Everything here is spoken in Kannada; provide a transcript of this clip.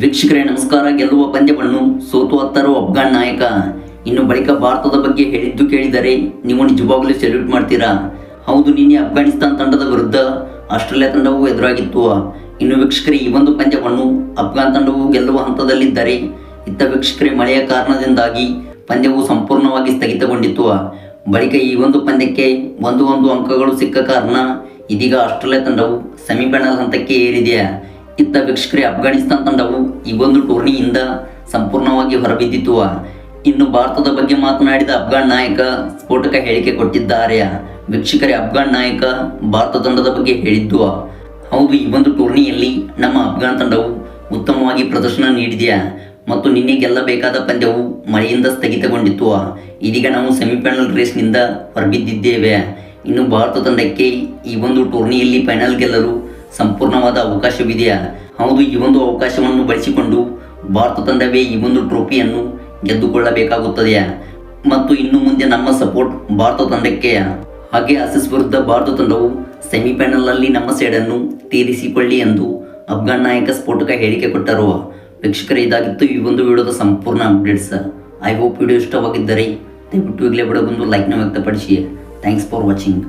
ವೀಕ್ಷಕರೇ, ನಮಸ್ಕಾರ. ಗೆಲ್ಲುವ ಪಂದ್ಯವನ್ನು ಸೋತು ಹತ್ತರೋ ಅಫ್ಘಾನ್ ನಾಯಕ ಇನ್ನು ಬಳಿಕ ಭಾರತದ ಬಗ್ಗೆ ಹೇಳಿದ್ದು ಕೇಳಿದರೆ ನೀವು ನಿಜವಾಗಲೂ ಸೆಲ್ಯೂಟ್ ಮಾಡ್ತೀರಾ? ಹೌದು, ನಿನ್ನೆ ಅಫ್ಘಾನಿಸ್ತಾನ್ ತಂಡದ ವಿರುದ್ಧ ಆಸ್ಟ್ರೇಲಿಯಾ ತಂಡವು ಎದುರಾಗಿತ್ತು. ಇನ್ನು ವೀಕ್ಷಕರೇ, ಈ ಒಂದು ಪಂದ್ಯವನ್ನು ಅಫ್ಘಾನ್ ತಂಡವು ಗೆಲ್ಲುವ ಹಂತದಲ್ಲಿದ್ದರೆ ಇತ್ತ ವೀಕ್ಷಕರೇ, ಮಳೆಯ ಕಾರಣದಿಂದಾಗಿ ಪಂದ್ಯವು ಸಂಪೂರ್ಣವಾಗಿ ಸ್ಥಗಿತಗೊಂಡಿತ್ತು. ಬಳಿಕ ಈ ಒಂದು ಪಂದ್ಯಕ್ಕೆ ಒಂದು ಒಂದು ಅಂಕಗಳು ಸಿಕ್ಕ ಕಾರಣ ಇದೀಗ ಆಸ್ಟ್ರೇಲಿಯಾ ತಂಡವು ಸೆಮಿಫೈನಲ್ ಹಂತಕ್ಕೆ ಏರಿದೆ. ಇತ್ತ ವೀಕ್ಷಕರೇ, ಅಫ್ಘಾನಿಸ್ತಾನ್ ತಂಡವು ಈ ಒಂದು ಟೂರ್ನಿಯಿಂದ ಸಂಪೂರ್ಣವಾಗಿ ಹೊರಬಿದ್ದಿತ್ತು ಇನ್ನು ಭಾರತದ ಬಗ್ಗೆ ಮಾತನಾಡಿದ ಅಫ್ಘಾನ್ ನಾಯಕ ಸ್ಫೋಟಕ ಹೇಳಿಕೆ ಕೊಟ್ಟಿದ್ದಾರೆ. ವೀಕ್ಷಕರೇ, ಅಫ್ಘಾನ್ ನಾಯಕ ಭಾರತ ತಂಡದ ಬಗ್ಗೆ ಹೇಳಿದ್ದು, ಹೌದು, ಈ ಒಂದು ಟೂರ್ನಿಯಲ್ಲಿ ನಮ್ಮ ಅಫ್ಘಾನ್ ತಂಡವು ಉತ್ತಮವಾಗಿ ಪ್ರದರ್ಶನ ನೀಡಿದೆಯಾ ಮತ್ತು ನಿನ್ನೆ ಗೆಲ್ಲಬೇಕಾದ ಪಂದ್ಯವು ಮಳೆಯಿಂದ ಸ್ಥಗಿತಗೊಂಡಿತ್ತು. ಇದೀಗ ನಾವು ಸೆಮಿಫೈನಲ್ ರೇಸ್ನಿಂದ ಹೊರಬಿದ್ದಿದ್ದೇವೆ. ಇನ್ನು ಭಾರತ ತಂಡಕ್ಕೆ ಈ ಒಂದು ಟೂರ್ನಿಯಲ್ಲಿ ಫೈನಲ್ ಗೆಲ್ಲಲು ಸಂಪೂರ್ಣವಾದ ಅವಕಾಶವಿದೆಯಾ? ಹೌದು, ಈ ಒಂದು ಅವಕಾಶವನ್ನು ಬಳಸಿಕೊಂಡು ಭಾರತ ತಂಡವೇ ಈ ಒಂದು ಟ್ರೋಫಿಯನ್ನು ಗೆದ್ದುಕೊಳ್ಳಬೇಕಾಗುತ್ತದೆಯಾ? ಮತ್ತು ಇನ್ನು ಮುಂದೆ ನಮ್ಮ ಸಪೋರ್ಟ್ ಭಾರತ ತಂಡಕ್ಕೆ? ಹಾಗೆ ಅಸಿಸ್ ವಿರುದ್ಧ ಭಾರತ ತಂಡವು ಸೆಮಿಫೈನಲ್ನಲ್ಲಿ ನಮ್ಮ ಸೈಡನ್ನು ತೀರಿಸಿಕೊಳ್ಳಿ ಎಂದು ಅಫ್ಘಾನ್ ನಾಯಕ ಸ್ಫೋಟಕ ಹೇಳಿಕೆ ಕೊಟ್ಟರು. ವೀಕ್ಷಕರೇ, ಇದಾಗಿತ್ತು ಈ ಒಂದು ವಿಡಿಯೋದ ಸಂಪೂರ್ಣ ಅಪ್ಡೇಟ್ಸ್. ಐ ಹೋಪ್ ವಿಡಿಯೋ ಇಷ್ಟವಾಗಿದ್ದರೆ ದಯವಿಟ್ಟು ಈಗಲೇ ಬಿಡೋ ಬಂದು ಲೈಕ್ನ ವ್ಯಕ್ತಪಡಿಸಿ. Thanks for watching.